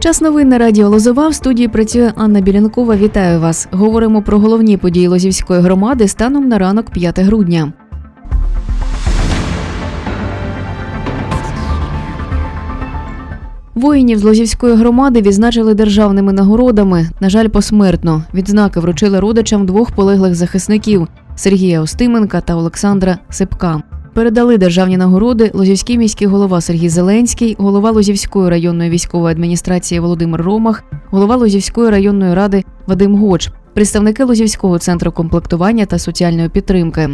Час новин на радіо Лозова в студії працює Анна Білянкова. Вітаю вас. Говоримо про головні події Лозівської громади станом на ранок 5 грудня. Воїнів з Лозівської громади відзначили державними нагородами. На жаль, посмертно. Відзнаки вручили родичам двох полеглих захисників Сергія Остименка та Олександра Сипка. Передали державні нагороди Лозівський міський голова Сергій Зеленський, голова Лозівської районної військової адміністрації Володимир Ромах, голова Лозівської районної ради Вадим Гоч, представники Лозівського центру комплектування та соціальної підтримки.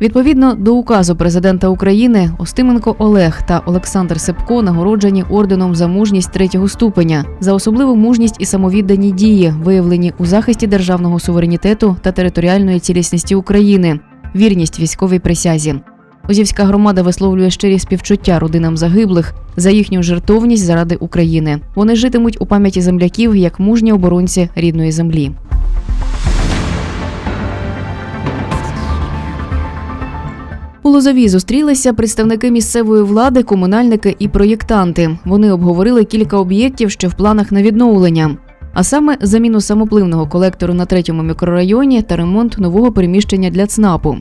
Відповідно до указу президента України, Остименко Олег та Олександр Сипко нагороджені орденом за мужність третього ступеня за особливу мужність і самовіддані дії, виявлені у захисті державного суверенітету та територіальної цілісності України, вірність військовій присязі. Озівська громада висловлює щирі співчуття родинам загиблих за їхню жертовність заради України. Вони житимуть у пам'яті земляків як мужні оборонці рідної землі. У Лозові зустрілися представники місцевої влади, комунальники і проєктанти. Вони обговорили кілька об'єктів, що в планах на відновлення. А саме заміну самопливного колектору на третьому мікрорайоні та ремонт нового приміщення для ЦНАПу.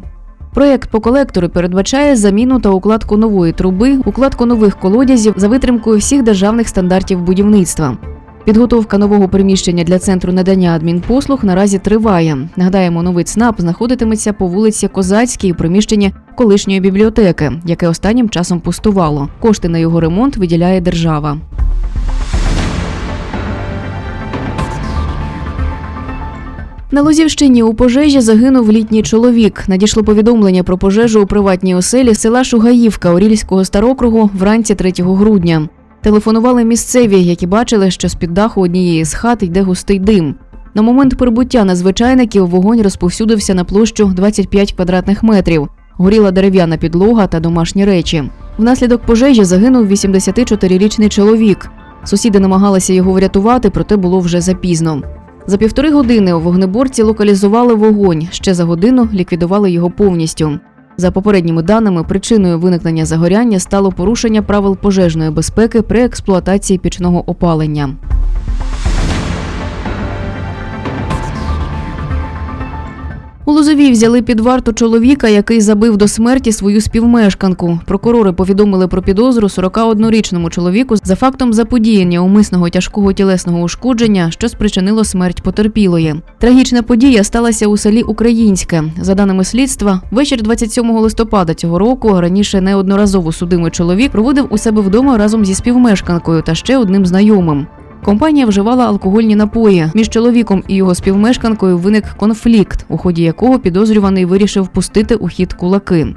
Проєкт по колектору передбачає заміну та укладку нової труби, укладку нових колодязів за витримкою всіх державних стандартів будівництва. Підготовка нового приміщення для центру надання адмінпослуг наразі триває. Нагадаємо, новий ЦНАП знаходитиметься по вулиці Козацькій у приміщенні колишньої бібліотеки, яке останнім часом пустувало. Кошти на його ремонт виділяє держава. На Лозівщині у пожежі загинув літній чоловік. Надійшло повідомлення про пожежу у приватній оселі села Шугаївка Орільського старокругу вранці 3 грудня. Телефонували місцеві, які бачили, що з-під даху однієї з хат йде густий дим. На момент прибуття надзвичайників вогонь розповсюдився на площу 25 квадратних метрів. Горіла дерев'яна підлога та домашні речі. Внаслідок пожежі загинув 84-річний чоловік. Сусіди намагалися його врятувати, проте було вже запізно. За півтори години у вогнеборці локалізували вогонь. Ще за годину ліквідували його повністю. За попередніми даними, причиною виникнення загоряння стало порушення правил пожежної безпеки при експлуатації пічного опалення. У Лозовій взяли під варту чоловіка, який забив до смерті свою співмешканку. Прокурори повідомили про підозру 41-річному чоловіку за фактом заподіяння умисного тяжкого тілесного ушкодження, що спричинило смерть потерпілої. Трагічна подія сталася у селі Українське. За даними слідства, вечір 27 листопада цього року раніше неодноразово судимий чоловік проводив у себе вдома разом зі співмешканкою та ще одним знайомим. Компанія вживала алкогольні напої. Між чоловіком і його співмешканкою виник конфлікт, у ході якого підозрюваний вирішив пустити у хід кулаки.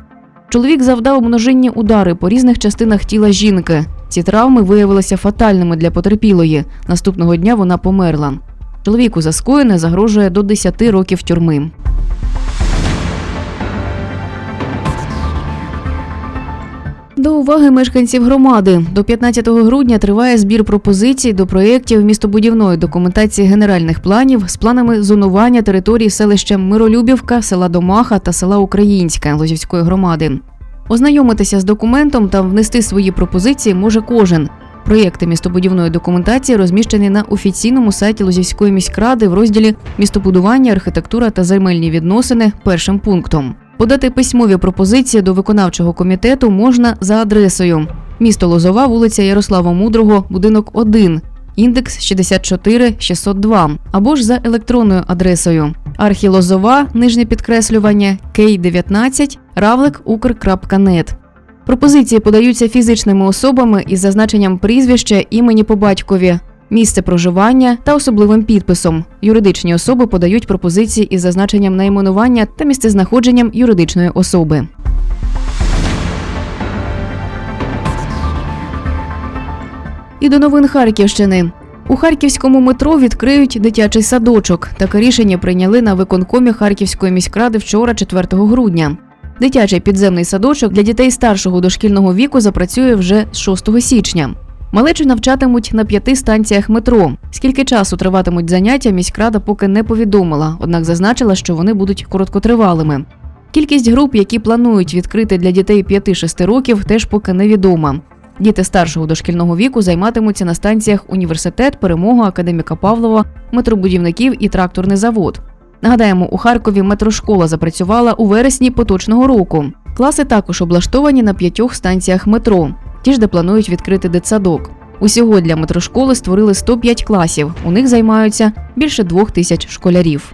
Чоловік завдав множинні удари по різних частинах тіла жінки. Ці травми виявилися фатальними для потерпілої. Наступного дня вона померла. Чоловіку за скоєне загрожує до 10 років тюрми. До уваги мешканців громади до 15 грудня триває збір пропозицій до проєктів містобудівної документації генеральних планів з планами зонування території селища Миролюбівка, села Домаха та села Українське Лозівської громади. Ознайомитися з документом та внести свої пропозиції може кожен. Проєкти містобудівної документації розміщені на офіційному сайті Лозівської міськради в розділі Містобудування, архітектура та земельні відносини першим пунктом. Подати письмові пропозиції до виконавчого комітету можна за адресою: місто Лозова, вулиця Ярослава Мудрого, будинок 1, індекс 64 602, або ж за електронною адресою. Архілозова, нижнє підкреслювання, К19, равлик укр.нет. Пропозиції подаються фізичними особами із зазначенням прізвища, імені по батькові, місце проживання та особливим підписом. Юридичні особи подають пропозиції із зазначенням найменування та місцезнаходженням юридичної особи. І до новин Харківщини. У харківському метро відкриють дитячий садочок. Таке рішення прийняли на виконкомі Харківської міськради вчора, 4 грудня. Дитячий підземний садочок для дітей старшого дошкільного віку запрацює вже з 6 січня. Малечу навчатимуть на п'яти станціях метро. Скільки часу триватимуть заняття, міськрада поки не повідомила, однак зазначила, що вони будуть короткотривалими. Кількість груп, які планують відкрити для дітей 5-6 років, теж поки невідома. Діти старшого дошкільного віку займатимуться на станціях Університет, Перемога, Академіка Павлова, метробудівників і тракторний завод. Нагадаємо, у Харкові метрошкола запрацювала у вересні поточного року. Класи також облаштовані на п'ятьох станціях метро, ті ж де планують відкрити дитсадок. Усього для метрошколи створили 105 класів. У них займаються більше двох тисяч школярів.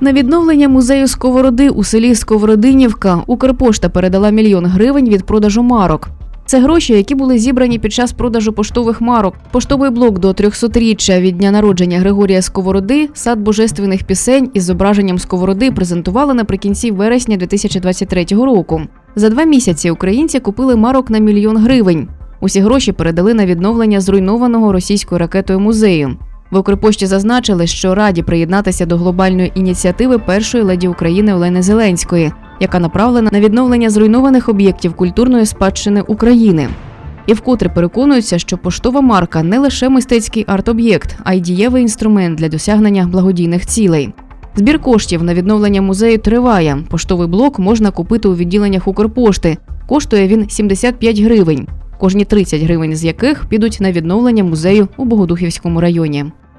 На відновлення музею Сковороди у селі Сковородинівка Укрпошта передала мільйон гривень від продажу марок. Це гроші, які були зібрані під час продажу поштових марок. Поштовий блок до 300-річчя від дня народження Григорія Сковороди, сад божественних пісень із зображенням Сковороди презентували наприкінці вересня 2023 року. За два місяці українці купили марок на мільйон гривень. Усі гроші передали на відновлення зруйнованого російською ракетою музею. В Укрпошті зазначили, що раді приєднатися до глобальної ініціативи першої леді України Олени Зеленської, яка направлена на відновлення зруйнованих об'єктів культурної спадщини України. І вкотре переконуються, що поштова марка не лише мистецький арт-об'єкт, а й дієвий інструмент для досягнення благодійних цілей. Збір коштів на відновлення музею триває. Поштовий блок можна купити у відділеннях Укрпошти. Коштує він 75 гривень, кожні 30 гривень з яких підуть на відновлення музею у Богодухівському районі.